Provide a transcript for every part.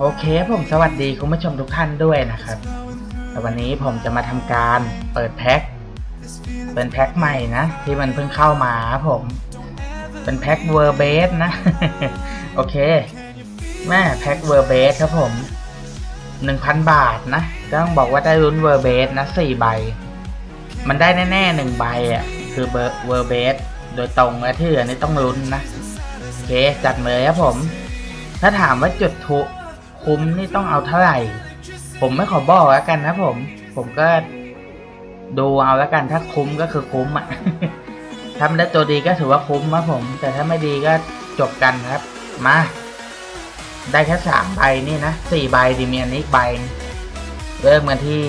โอเคผมสวัสดีคุณผู้ชมทุกท่านด้วยนะครับแต่วันนี้ผมจะมาทำการเปิดแพ็คเป็นแพ็คใหม่นะ ที่มันเพิ่งเข้ามาครับผมเป็นแพ็คเวอร์เบสนะ โอเค แม่แพ็คเวอร์เบสครับผม1,000บาทนะต้องบอกว่าได้ลุ้นเวอร์เบสนะ4ใบ มันได้แน่ๆหนึ่งใบอะ คือเบอร์เวอร์เบสโดยตรงและที่เหลือนี่ต้องลุ้นนะ โอเค จัดเลยครับผม ถ้าถามว่าจุดทุ คุ้มนี่ต้องเอาเท่าไหร่ ผมไม่ขอบอกแล้วกันนะผม ผมก็ดูเอาแล้วกันถ้าคุ้มก็คือคุ้มอะถ้ามันได้ตัวดีก็ถือว่าคุ้มครับผม แต่ถ้าไม่ดีก็จบกันครับ มา ได้แค่สามใบนี่นะสี่ใบดีมีอันนี้อีกใบ เริ่มกันที่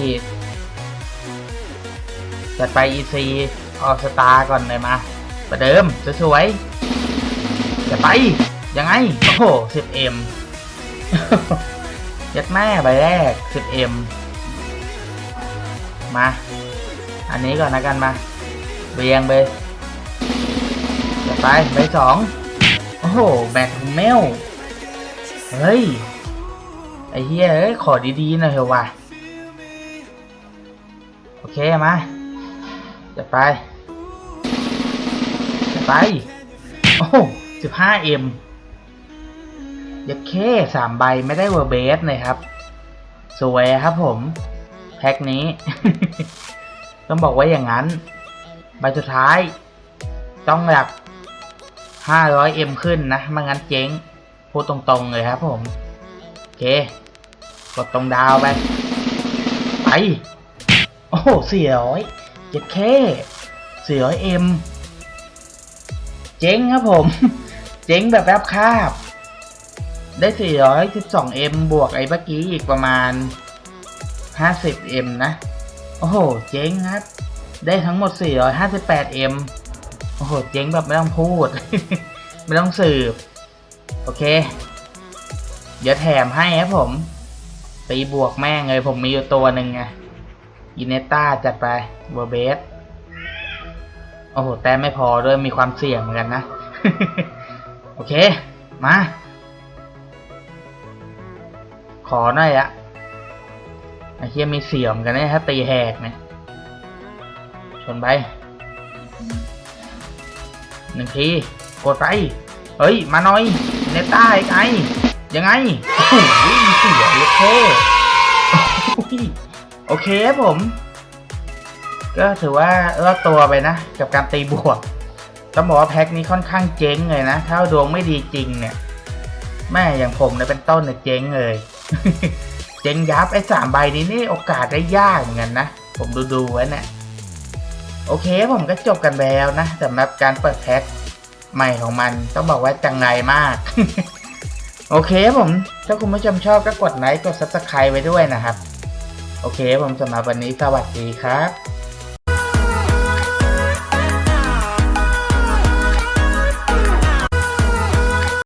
จัดไป EC ออสตาก่อนเลยมา ประเดิม สวยๆจะไป ยังไง โอ้โห 10M ยัดแม่ใบแรก 10M มา อันนี้ก่อนนะกันมาเบียงไปจะไปใบสองโอ้โห แบทเมล เฮ้ย ไอ้เหี้ยเอ้ย ขอดีๆหน่อยเถอะว่ะ โอเค มา จะไป จะไป โอ้สิบห้าเอ็ม ยัดเคสามใบไม่ได้เวอร์เบสเลยครับ สวยครับผม แพ็คนี้ ต้องบอกว่าอย่างนั้น ใบสุดท้าย ต้องแบบห้าร้อยเอ็มขึ้นนะไม่งั้นเจ๊ง พูดตรงๆเลยครับผม โอเค กดตรงดาวไป ไป โอ้โหสี่ร้อยเจ็ดเคสี่ร้อยเอ็มเจ๊งครับผม เจ๊งแบบแอบคาบ ได้สี่ร้อยสิบวกไอ้เมื่อกี้อีกประมาณห้าสิบเอ็มนะ โอ้โห เจ๊งครับ ได้ทั้งหมดสี่ร้อยห้าสิบแปดเอ็มโอ้โห เจ๊งแบบไม่ต้องพูด ไม่ต้องสืบ โอเค เดี๋ยวแถมให้ครับผม ตีบวกแม่งเลยผมมีอยู่ตัวหนึ่งไงอินเนต้าจัดไปเวอร์เบส โอ้โห แต่ไม่พอด้วยมีความเสี่ยงเหมือนกันนะ โอเค มา ขอหน่อยอะไอ้เฮียมีเสี่ยงกันนี่ยถ้าตีแหกนี่ยชนไปหนึ่งทีกดไป เฮ้ย มาหน่อย เนต้าไอ้ไงยังไงโอ้โหเสียเลยโคโอ้โหโอเคครับผม ก็ถือว่ารอดตัวไปนะ กับการตีบวกต้องบอกว่าแพ็คนี้ค่อนข้างเจ๊งเลยนะ ถ้าดวงไม่ดีจริงเนี่ย แม่อย่างผมเนี่ยเป็นต้นเนี่ยเจ๊งเลย เจงยับไอ้สามใบนี้นี่โอกาสได้ยากเหมือนกันนะ ผมดูดูไว้เนี่ยโอเคผมก็จบกันไปแล้วนะสำหรับการเปิดแพ็คใหม่ของมันต้องบอกว่าจังไรมาก โอเคผมถ้าคุณผู้ชมชอบก็กดไลค์กด subscribe ไว้ด้วยนะครับ โอเคผมสำหรับวันนี้สวัสดีครับ